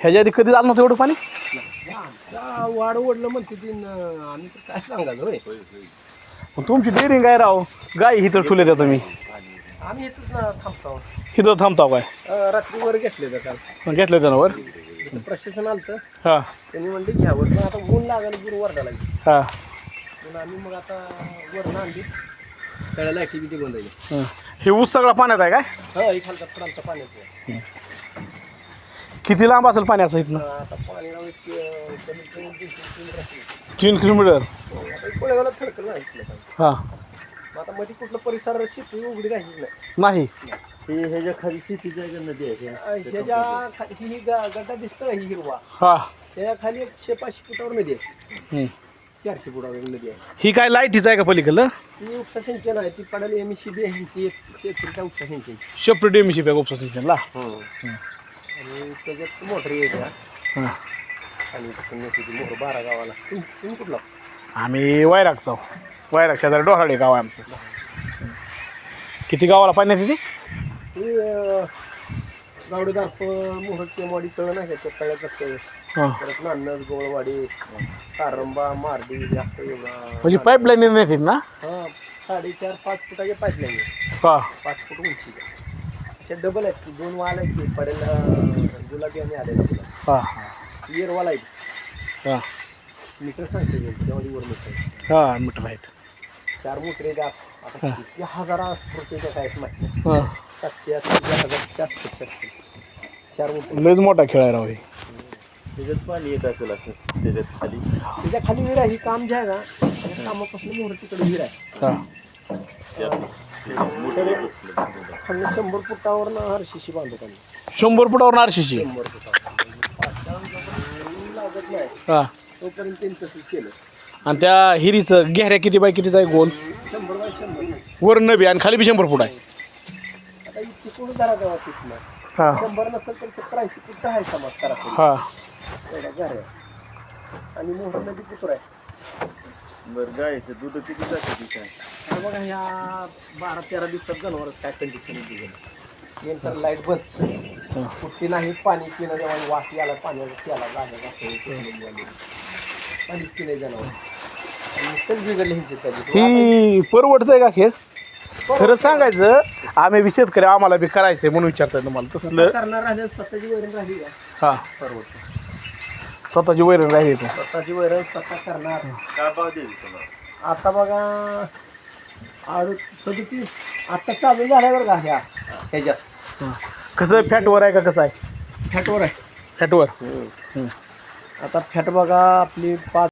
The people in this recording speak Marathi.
ह्याच्या आधी कधी आलं नव्हतं एवढं पाणी? आमचा वाढ ओढलं म्हणते ती न- आम्ही तर काय सांगायचं होय? तुमची डेअरिंग आहे राव. गाय इथं ठुले त्या तुम्ही. आम्ही येतच ना थांबतो. इथं थांबताव काय? अं, रात्री वर घेतले तर काल. मग घेतलं जनावर इथं प्रशासन आलं हां. त्यांनी म्हणले घ्यावं पण आता ऊन लागायला गुरु वरडायला लागली. हां. म्हणून आम्ही मग आता वरण आणली. सगळ्या लाईटी बिटी बंद झाली. हं. हे ऊस सगळा पाण्यात आहे काय? हा एक हलका पाण्याचं किती लांब असेल पाण्याचं इथनं? आता पाणी लावून एक, अं, कमीत कमी. तीन किलोमीटर आता एक थडकलं नाही इथलं पाणी. हां. मग आता मध्ये कुठलं परिसर शेती उघडी राहिलीच नाही. नाही. हे ह्याच्या खाली शेतीच्या का नदी आहे ह्याच्या खाली ही ग- गड्डा दिसतो ही हिरवा. हां. त्याच्याखाली एकशे पाचशे फुटावर नदी आहे. हं. चारशे फुटावर नदी आहे. ही काय लाईटीच आहे का पलीकडलं? ती उपसा सिंचन आहे. ती पडेल एम सी बी आहे ती शेतीच्या उपसा सिंचन. शेपटी डेमीची बॅग उपसा सिंचनला? आणि त्याच्यात मोटर यायच्या हां. आणि मोहर बारा गावाला. तुम- तुम्ही कुठला? आम्ही वैरागचा वैराग शेजारी डोहाळे गाव आहे आमचं. किती गावाला पाणी येते ती अं, गावडे दारप मोहर चेमाडी तळ नाही का तळ्यात असतं हां. परत नान्नज गोळवाडी कारंबा मारडी जास्त एवढा. म्हणजे पाईपलाईन येते ना? हा साडेचार पाच फुटाचे पाईपलाईन आहे. हां. पाच फूट उंची. अशा डबल आहेत की दोन वाल आहेत की पडेल गुलाबी आणि आलेला गुलाब. हां. इयर वाला आहेत. हां. मीटर सांगते मी, मीटर हां मीटर आहेत. चार मोटर आहेत. आत. किती हजार स्फूर्तीच्या काय माहिती. हां. सातशे आठशे हजार चारशे चारशे चार लयच मोठा खेळ आहे राव हे. त्याच्यात पाणी येत असेल असं त्याच्यात खाली. त्याच्याखाली विहीर आहे ही काम जे आहे ना त्या कामापासून मोहर तिकडे विहीर आहे. हां. शंभर फुटावर ना हरशीशी बांधत आम्ही. शंभर फुटावर आरशीशी शंभर फुटावर लागत नाही. हां. तोपर्यंत त्यांनी तसंच केलं. आणि त्या हिरीचं घेऱ्या किती बाय कितीचा आहे गोल? शंभर बाय शंभर. वर नबी आणि खाली बी शंभर फूट आहे. आता इतकी कोणी धरा तेव्हा तिथनं हां. शंभर नसेल तर सत्तर ऐंशी फुट आहे समाज सरासरी. हां. एवढा घर आहे. आणि मोहर नदी आहे. बरं गायचं दूध किती जातं बघा ह्या बारा तेरा दिवसात जनावरच काय कंडिशन गेली नंतर लाइट बंद. कुठली नाही पाणी पिणं जेव्हा वास याला पाण्याचा प्याला लागलं पाणी पिणे जनावर. आणि ह्यांची तब्येत. ही परवडतंय का खेळ? खरं सांगायचं आम्ही बी शेतकरी आम्हाला बी करायचंय म्हणून विचारतोय तुम्हाला. तसलं स्वतः करणार राहिले स्वतःची वैरण राहिली का हां. परवडतं स्वतःची वैरण राहिली स्वतःची वैरण स्वतः करणार. काय भाव देईल तुम्हाला आता बघा आडू सदतीस आता चालू झाल्या बरं का ह्या ह्याच्यात. कसं फॅटवर आहे का कसं आहे? फॅटवर आहे. फॅटवर आता फॅट बघा आपली पाच